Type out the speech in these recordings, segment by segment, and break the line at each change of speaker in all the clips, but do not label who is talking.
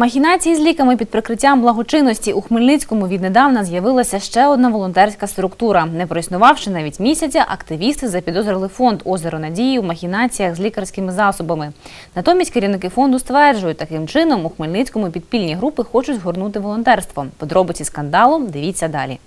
Махінації з ліками під прикриттям благочинності у Хмельницькому віднедавна з'явилася ще одна волонтерська структура. Не проіснувавши навіть місяця, активісти запідозрили фонд Озеро Надії у махінаціях з лікарськими засобами. Натомість керівники фонду стверджують, таким чином у Хмельницькому підпільні групи хочуть згорнути волонтерство. Подробиці скандалу дивіться далі.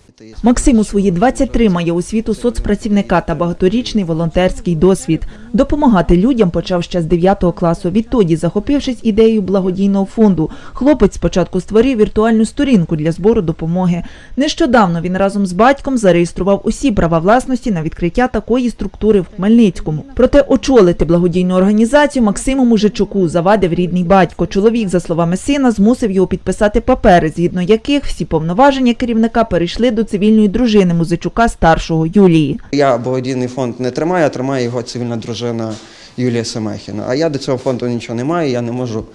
Максим у свої 23 має освіту соцпрацівника та багаторічний волонтерський досвід. Допомагати людям почав ще з 9 класу. Відтоді, захопившись ідеєю благодійного фонду, хлопець спочатку створив віртуальну сторінку для збору допомоги. Нещодавно він разом з батьком зареєстрував усі права власності на відкриття такої структури в Хмельницькому. Проте очолити благодійну організацію Максиму Мужичуку завадив рідний батько. Чоловік, за словами сина, змусив його підписати папери, згідно яких всі повноваження керівника перейшли до цивільної дружини Музичука старшого Юлії.
Я благодійний фонд не тримаю, а тримає його цивільна дружина Юлія Семехіна. А я до цього фонду нічого не маю, я не можу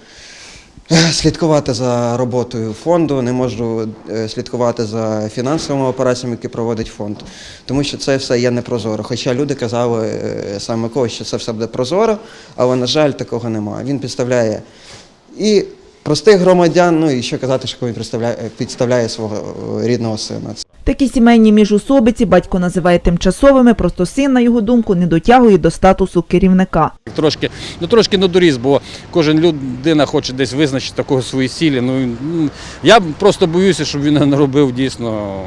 е, слідкувати за роботою фонду, не можу е, слідкувати за фінансовими операціями, які проводить фонд, тому що це все є непрозоро. Хоча люди казали е, саме когось, що це все буде прозоро, але, на жаль, такого немає. Він підставляє і простих громадян, ну і що казати, що він підставляє свого рідного сина.
Такі сімейні міжусобиці батько називає тимчасовими, просто син, на його думку, не дотягує до статусу керівника.
Трошки, ну трошки надоріс, бо кожен людина хоче десь визначити такого свої цілі. Ну я просто боюся, щоб він не наробив дійсно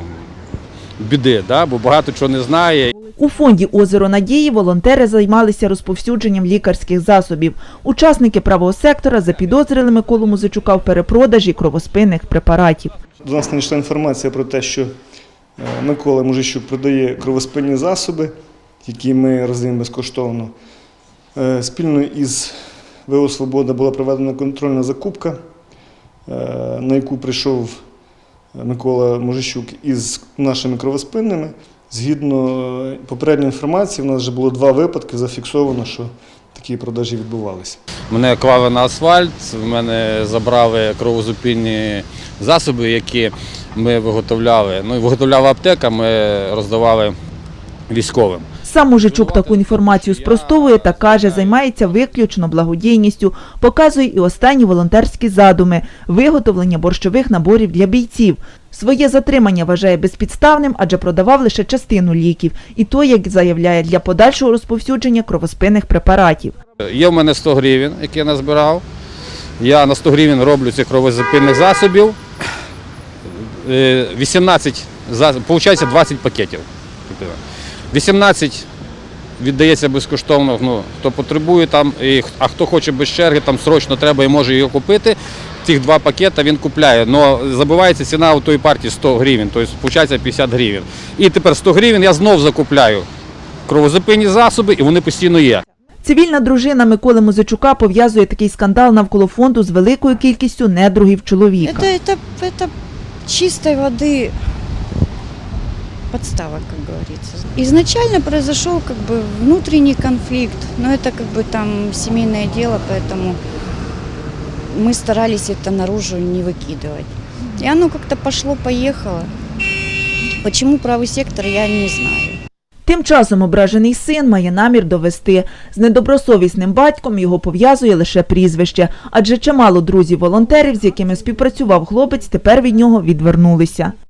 біди, да? бо багато чого не знає.
У фонді Озеро Надії волонтери займалися розповсюдженням лікарських засобів. Учасники правого сектора запідозрили Миколу Музичука в перепродажі кровоспинних препаратів.
До нас надійшла інформація про те, що Микола Мужищук продає кровоспинні засоби, які ми роздаємо безкоштовно. Е, Спільно із ВО Свобода була проведена контрольна закупка, е, на яку прийшов Микола Мужищук із нашими кровоспинними. Згідно е, попередньої інформації, в нас вже було два випадки, зафіксовано, що такі продажі відбувалися.
Мене клали на асфальт, в мене забрали кровозупільні засоби, які ми виготовляли. Ну виготовляла аптека, ми роздавали військовим.
Сам Мужичук таку інформацію спростовує та каже, займається виключно благодійністю, показує і останні волонтерські задуми – виготовлення борщових наборів для бійців. Своє затримання вважає безпідставним, адже продавав лише частину ліків, і то, як заявляє, для подальшого розповсюдження кровоспинних препаратів.
Є в мене 100 гривень, які я назбирав. Я на 100 гривень роблю цих кровозапинних засобів. Е, 18, виходить 20 пакетів. 18 віддається безкоштовно, ну, хто потребує там, і, а хто хоче без черги, там срочно треба і може його купити. Цих два пакети він купляє, але забувається ціна у тої партії 100 гривень, тобто виходить 50 гривень. І тепер 100 гривень я знов закупляю кровозапинні засоби, і вони постійно є.
Цивільна дружина Миколи Музичука пов'язує такий скандал навколо фонду з великою кількістю недругів чоловіка.
Это, это, это чистой воды подстава, как говорится. Изначально произошел как бы внутренний конфликт, но это как бы там семейное дело, поэтому мы старались это наружу не выкидывать. И оно как-то пошло-поехало. Почему правый сектор, я не знаю.
Тим часом ображений син має намір довести. З недобросовісним батьком його пов'язує лише прізвище, адже чимало друзів-волонтерів, з якими співпрацював хлопець, тепер від нього відвернулися.